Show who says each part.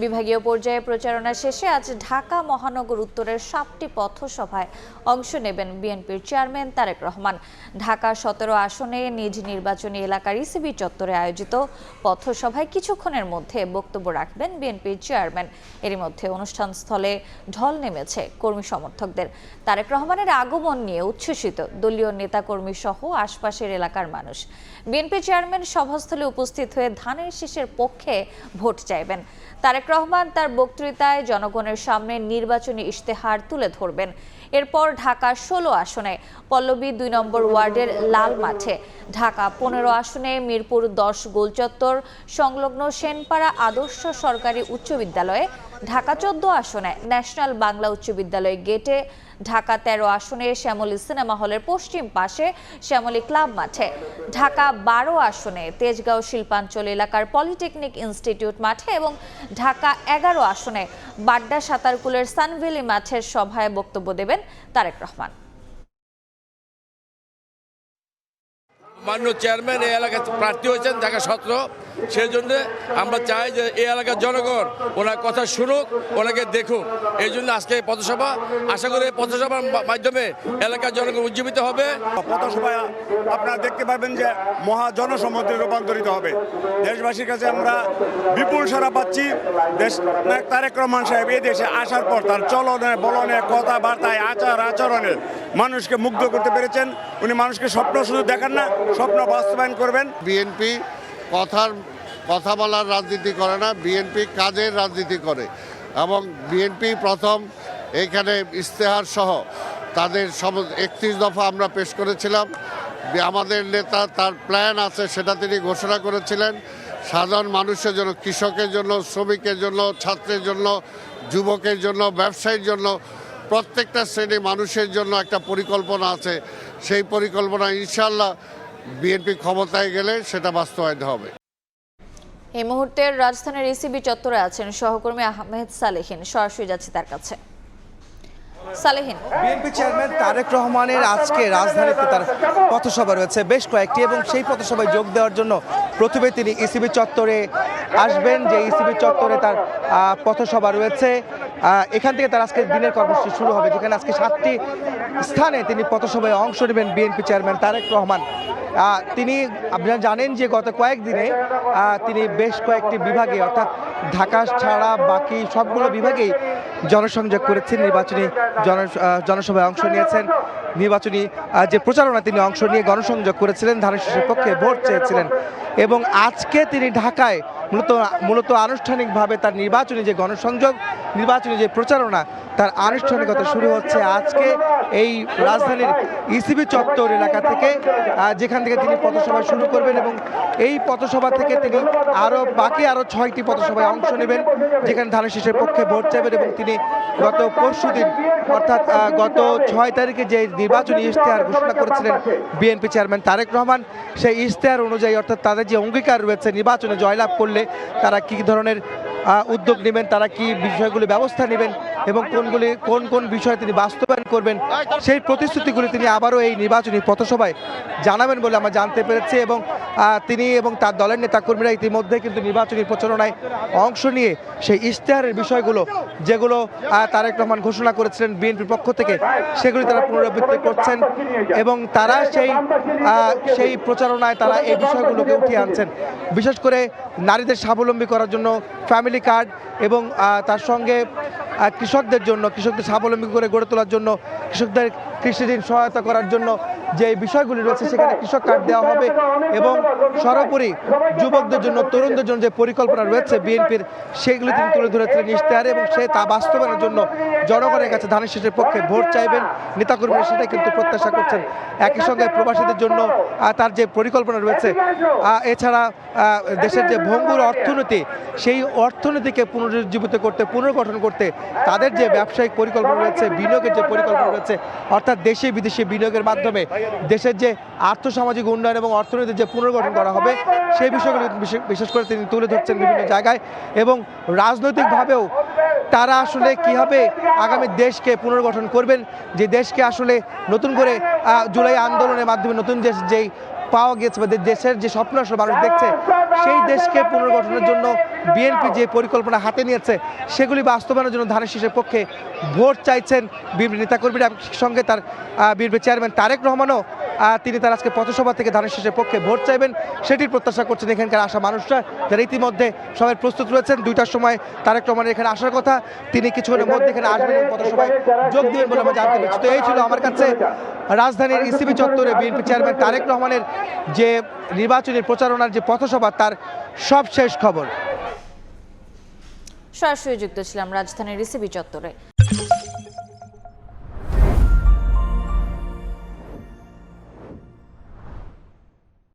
Speaker 1: বিভাগীয় পর্যায়ে প্রচারণা শেষে আজ ঢাকা মহানগর উত্তরের সাতটি পথসভায় অংশ নেবেন বিএনপির চেয়ারম্যান তারেক রহমান। ঢাকা সতেরো আসনে নিজ নির্বাচনী এলাকার ইসিবি চত্বরে আয়োজিত পথসভায় কিছুক্ষণের মধ্যে বক্তব্য রাখবেন বিএনপির চেয়ারম্যান। এরই মধ্যে অনুষ্ঠানস্থলে ঢল নেমেছে কর্মী সমর্থকদের। তারেক রহমানের আগমন নিয়ে উচ্ছ্বসিত দলীয় নেতাকর্মী সহ আশপাশের এলাকার মানুষ। বিএনপি চেয়ারম্যান সভাস্থলে উপস্থিত হয়ে ধানের শীষের পক্ষে ভোট চাইবেন। তারেক রহমান তার বক্তৃতায় জনগণের সামনে নির্বাচনী ইশতেহার তুলে ধরবেন। এরপর ঢাকা ষোলো আসনে, পল্লবী দুই নম্বর ওয়ার্ডের লাল মাঠে, ঢাকা পনেরো আসনে মিরপুর দশ গোলচত্বর সংলগ্ন সেনপাড়া আদর্শ সরকারি উচ্চ বিদ্যালয়ে, ঢাকা চোদ্দ আসনে ন্যাশনাল বাংলা উচ্চ বিদ্যালয় গেটে, ঢাকা তেরো আসনে শ্যামলী সিনেমা হলের পশ্চিম পাশে শ্যামলী ক্লাব মাঠে, ঢাকা বারো আসনে তেজগাঁও শিল্পাঞ্চল এলাকার পলিটেকনিক ইনস্টিটিউট মাঠে এবং ঢাকা এগারো আসনে বাড্ডা সাঁতারকুলের সানভ্যালি মাঠের সভায় বক্তব্য দেবেন তারেক রহমান।
Speaker 2: মান্য চেয়ারম্যান এই এলাকায় প্রার্থী হয়েছেন ঢাকা সতেরো। সেই জন্য আমরা চাই যে এই এলাকার জনগণ ওনার কথা শুনুক ওনাকে দেখুক। এই জন্য আজকে এই পথসভা আশা করি এই পথসভার মাধ্যমে এলাকার জনগণ উজ্জীবিত হবে।
Speaker 3: পথসভায় আপনারা দেখতে পাবেন যে মহা জনসম্মতি রূপান্তরিত হবে। দেশবাসীর কাছে আমরা বিপুল সারা পাচ্ছি। দেশ তারেক রহমান সাহেব এই দেশে আসার পর তার চলনে বলনে কথাবার্তায় আচার আচরণে মানুষকে মুগ্ধ করতে পেরেছেন। উনি মানুষকে স্বপ্ন শুধু দেখান না স্বপ্ন বাস্তবায়ন করবেন।
Speaker 4: বিএনপি কথার, কথা বলার রাজনীতি করে না বিএনপি কাজের রাজনীতি করে। এবং বিএনপি প্রথম এখানে ইশতেহার সহ তাদের সব একত্রিশ দফা আমরা পেশ করেছিলাম। আমাদের নেতা তার প্ল্যান আছে, সেটা তিনি ঘোষণা করেছিলেন। সাধারণ মানুষের জন্য, কৃষকের জন্য, শ্রমিকের জন্য, ছাত্রের জন্য, যুবকের জন্য, ব্যবসায়ীর জন্য, প্রত্যেকটা শ্রেণি মানুষের জন্য একটা পরিকল্পনা আছে। সেই পরিকল্পনা ইনশাল্লাহ বিএনপি ক্ষমতায় গেলে সেটা বাস্তবায়িত হবে।
Speaker 1: এই মুহূর্তে রাজধানীর এসিবি চত্বরে আছেন সহকর্মী আহমেদ সালেহিন। সরাসরি যাচ্ছে তার কাছে। সালেহিন।
Speaker 5: বিএনপি চেয়ারম্যান তারেক রহমানের আজকে রাজধানীতে তার পথসভা রয়েছে। বেশ কয়েকটি এবং সেই পথসভায় যোগ দেওয়ার জন্য প্রথমে তিনি ইসিবি চত্বরে আসবেন, যে ইসিবি চত্বরে তার পথসভা রয়েছে। এখান থেকে তার আজকে দিনের কর্মসূচি শুরু হবে, যেখানে আজকে সাতটি স্থানে তিনি পথসভায় অংশ নেবেন বিএনপি চেয়ারম্যান তারেক রহমান। তিনি, আপনারা জানেন যে গত কয়েকদিনে তিনি বেশ কয়েকটি বিভাগে, অর্থাৎ ঢাকা ছাড়া বাকি সবগুলো বিভাগেই জনসংযোগ করেছেন, নির্বাচনী জন জনসভায় অংশ নিয়েছেন। নির্বাচনী যে প্রচারণা তিনি অংশ নিয়ে গণসংযোগ করেছিলেন, ধানের শীষের পক্ষে ভোট চেয়েছিলেন। এবং আজকে তিনি ঢাকায় মূলত মূলত আনুষ্ঠানিকভাবে তার নির্বাচনী যে গণসংযোগ, নির্বাচনী যে প্রচারণা, তার আনুষ্ঠানিকতা শুরু হচ্ছে আজকে এই রাজধানীর ইসিবি চত্বর এলাকা থেকে যেখান থেকে তিনি পথসভা শুরু করবেন এবং এই পথসভা থেকে তিনি আরও বাকি আরও ছয়টি পথসভায় অংশ নেবেন, যেখানে ধানের শীষের পক্ষে ভোট চাইবেন এবং তিনি গত পরশু দিন, অর্থাৎ গত ছয় তারিখে যে নির্বাচনী ইশতেহার ঘোষণা করেছিলেন বিএনপি চেয়ারম্যান তারেক রহমান, সেই ইশতেহার অনুযায়ী, অর্থাৎ তাদের যে অঙ্গীকার রয়েছে নির্বাচনে জয়লাভ করলে তারা কি ধরনের উদ্যোগ নেবেন, তারা কি বিষয়গুলি ব্যবস্থা নেবেন এবং কোনগুলি, কোন কোন বিষয়ে তিনি বাস্তবায়ন করবেন, সেই প্রতিশ্রুতিগুলি তিনি আবারও এই নির্বাচনী পথসভায় জানাবেন বলে আমরা জানতে পেরেছি এবং তিনি এবং তার দলের নেতাকর্মীরা ইতিমধ্যে কিন্তু নির্বাচনী প্রচারণায় অংশ নিয়ে সেই ইশতেহারের বিষয়গুলো, যেগুলো তারেক রহমান ঘোষণা করেছিলেন বিএনপির পক্ষ থেকে, সেগুলি তারা পুনরাবৃত্তি করছেন এবং তারা সেই সেই প্রচারণায় তারা এই বিষয়গুলোকে উঠিয়ে আনছেন। বিশেষ করে নারীদের স্বাবলম্বী করার জন্য ফ্যামিলি কার্ড এবং তার সঙ্গে কৃষকদের জন্য, কৃষকদের স্বাবলম্বী করে গড়ে তোলার জন্য, কৃষকদের কৃষি ঋণ সহায়তা করার জন্য যে বিষয়গুলি রয়েছে সেখানে কৃষক কার্ড দেওয়া হবে এবং সর্বোপরি যুবকদের জন্য, তরুণদের জন্য যে পরিকল্পনা রয়েছে বিএনপির, সেগুলি তিনি তুলে ধরেছিলেন ইশতেহারে এবং সে তা বাস্তবায়নের জন্য জনগণের কাছে ধানের শীষের পক্ষে ভোট চাইবেন। নেতাকর্মীরা সেটাই কিন্তু প্রত্যাশা করছেন। একই সঙ্গে প্রবাসীদের জন্য তার যে পরিকল্পনা রয়েছে এছাড়া দেশের যে ভঙ্গুর অর্থনীতি, সেই অর্থনীতিকে পুনরুজ্জীবিত করতে, পুনর্গঠন করতে তাদের যে ব্যবসায়িক পরিকল্পনা রয়েছে, বিনিয়োগের যে পরিকল্পনা রয়েছে, অর্থাৎ দেশে বিদেশে বিনিয়োগের মাধ্যমে দেশের যে আর্থসামাজিক উন্নয়ন এবং অর্থনীতির যে পুনর্গঠন করা হবে, সেই বিষয়গুলি বিশেষ- করে তিনি তুলে ধরছেন বিভিন্ন জায়গায় এবং রাজনৈতিকভাবেও তারা আসলে কীভাবে আগামী দেশকে পুনর্গঠন করবেন, যে দেশকে আসলে নতুন করে জুলাই আন্দোলনের মাধ্যমে নতুন দেশ যেই পাওয়া গেছে বা দেশের যে স্বপ্ন আসলে মানুষ দেখছে সেই দেশকে পুনর্গঠনের জন্য বিএনপি যে পরিকল্পনা হাতে নিয়েছে, সেগুলি বাস্তবায়নের জন্য ধানের শীষের পক্ষে ভোট চাইছেন বিএনপি নেতাকর্মীরা সঙ্গে তার বিএনপি চেয়ারম্যান তারেক রহমানও তিনি তার আজকে পথসভা থেকে ধানের শীষের পক্ষে ভোট চাইবেন, সেটির প্রত্যাশা করছেন এখানকার আসা মানুষরা, যারা ইতিমধ্যে সবাই প্রস্তুত রয়েছেন। দুইটার সময় তারেক রহমানের এখানে আসার কথা, তিনি কিছুক্ষণের মধ্যে এখানে আসবেন পথসভায় যোগ দিবেন বলে আমরা জানতে পেরেছি। তো এই ছিল আমার কাছে রাজধানীর ইসিবি চত্বরে বিএনপি চেয়ারম্যান তারেক রহমানের যে নির্বাচনী প্রচারণার যে পথসভা, তার সব শেষ খবর।
Speaker 1: সরাসরি যুক্ত ছিলাম রাজধানীর রিসিবি চত্বরে।